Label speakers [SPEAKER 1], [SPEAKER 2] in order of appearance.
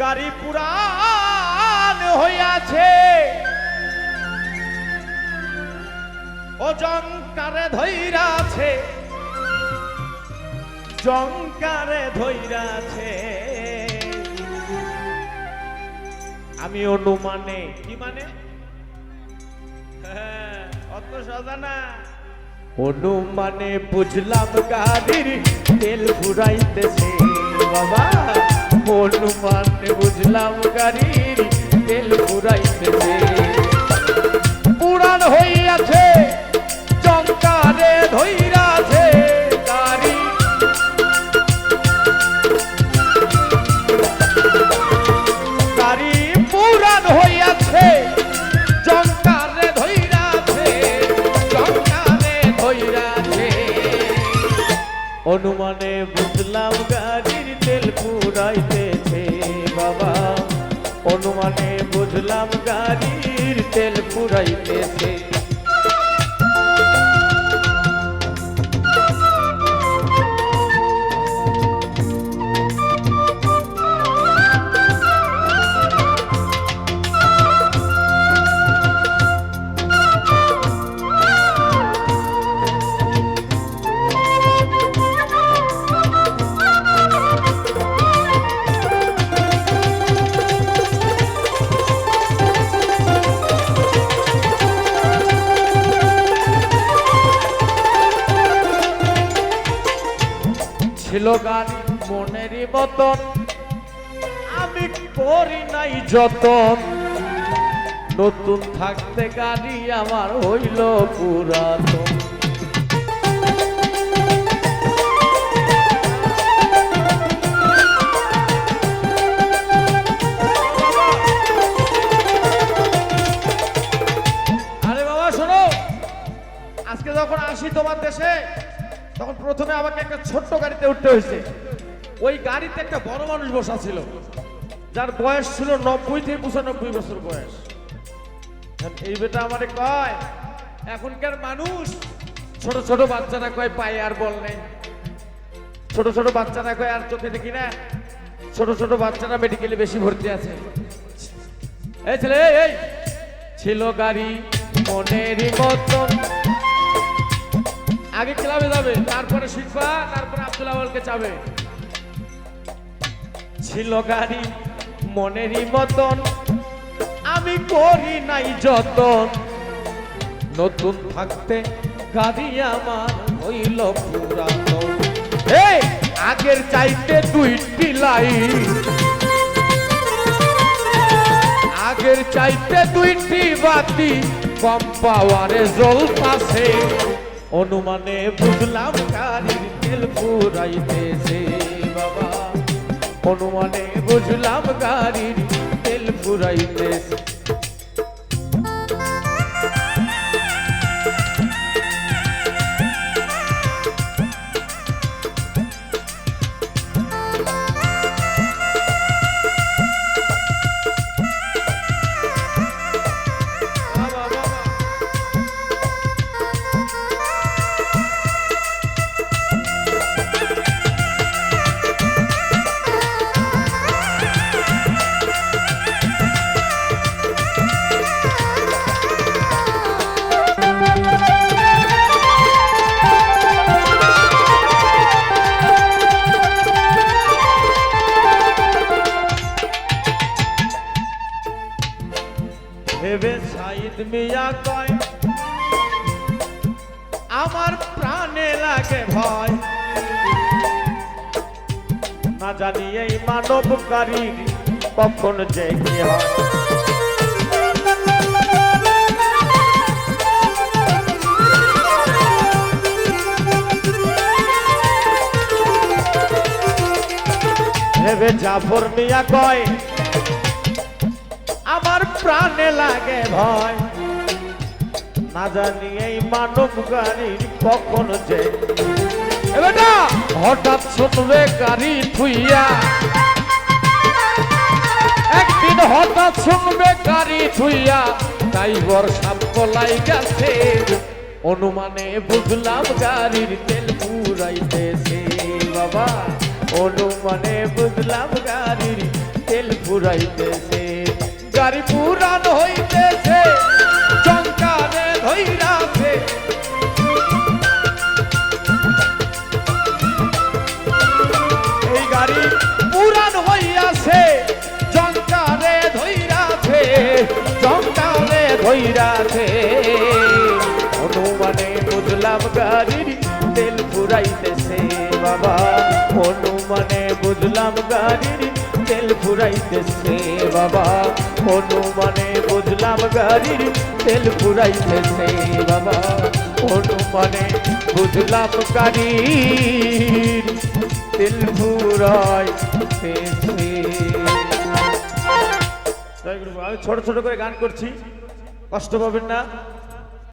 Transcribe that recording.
[SPEAKER 1] গাড়ি পুরান হইয়াছে। ও জঙ্কারে ধৈরাছে। জঙ্কারে ধৈরাছে। আমি অনুমানে কি মানে? হ্যাঁ, অত সাজা না। অনুমানে বুঝলাম গাড়ির তেল ফুরাইতেছে বাবা। অনুমানে বুঝলাম গাড়ির তেল ফুরাইতেছে অনুমানে বুঝলাম গাড়ির তেল পুরাইতেছে বাবা। অনুমানে বুঝলাম গাড়ির তেল পুরাইতেছে। ছিল গাড়ি মনেরই মতন। আমি করি নাই যতন। নতুন থাকতে গাড়ি আমার হইল পুরাতন। আরে বাবা, শোনো। আজকে যখন আসি তোমার দেশে প্রথমে আমাকে একটা ছোট্ট গাড়িতে উঠতে হয়েছে। ওই গাড়িতে একটা বড় মানুষ বসা ছিল যার বয়স ছিল নব্বই থেকে পঁচানব্বই বছর বয়স। এই বেটা আমারে কয় এখনকার মানুষ ছোট ছোট বাচ্চারা কয় পায়ে আর বল নেই। ছোট ছোট বাচ্চারা কয় আর চোখে দেখি না। ছোট ছোট বাচ্চারা মেডিকেলে বেশি ভর্তি আছে। এই ছেলে এই, ছিল গাড়ি মনেরই মতন। আগে ক্লাবে যাবে, তারপরে শিখবা, তারপরে আব্দুল আওয়ালকে চাবে। ছিল গাড়ি মনেরই মতন, আমি করি নাই যতন। নতুন থাকতে গাড়ি আমার হইল পুরাতন। এই, আগের চাইতে দুইটি লাইট আগের চাইতে দুইটি বাতি, কম পাওয়ারে জ্বলতাছে। অনুমানে বুঝলাম গাড়ির তেল ফুরাইতেছে বাবা। অনুমানে বুঝলাম গাড়ির তেল ফুরাইতেছে ভেবে সাইদ মিয়া কয়, আমার প্রাণে লাগে ভয়। না জানি এই মানবকারী কখন যে ভেবে জাফর মিয়া কয় প্রাণে লাগে ভয়। না জানি এই মানব গাড়ির কখন যে। বেটা, হঠাৎ শুনবে গাড়ি থুইয়া একদিন হঠাৎ শুনবে গাড়ি থুইয়া ড্রাইভার সাপলাই গেছে। অনুমানে বুঝলাম গাড়ির তেল পুরাইতেছে বাবা। অনুমানে বুঝলাম গাড়ির তেল ফুরাইতেছে গাড়ি পুরান হইতেছে চঙ্কারে ধৈরাছে। এই গাড়ি পুরান হইয়াছে জঙ্কারে ধৈরাছে জঙ্কারে ধৈরাছে। অনুমানে বুঝলাম গাড়ির তেল ফুরাইতেছে বাবা। অনুমানে বুঝলাম গাড়ির তেল ফুরাইতেছে বাবা। অনুমানে বুঝলাম গাড়ির তেল ফুরাইতেছে বাবা। অনুমানে বুঝলাম গাড়ির তেল। আমি ছোট ছোট করে গান করছি। কষ্ট পাবেন না।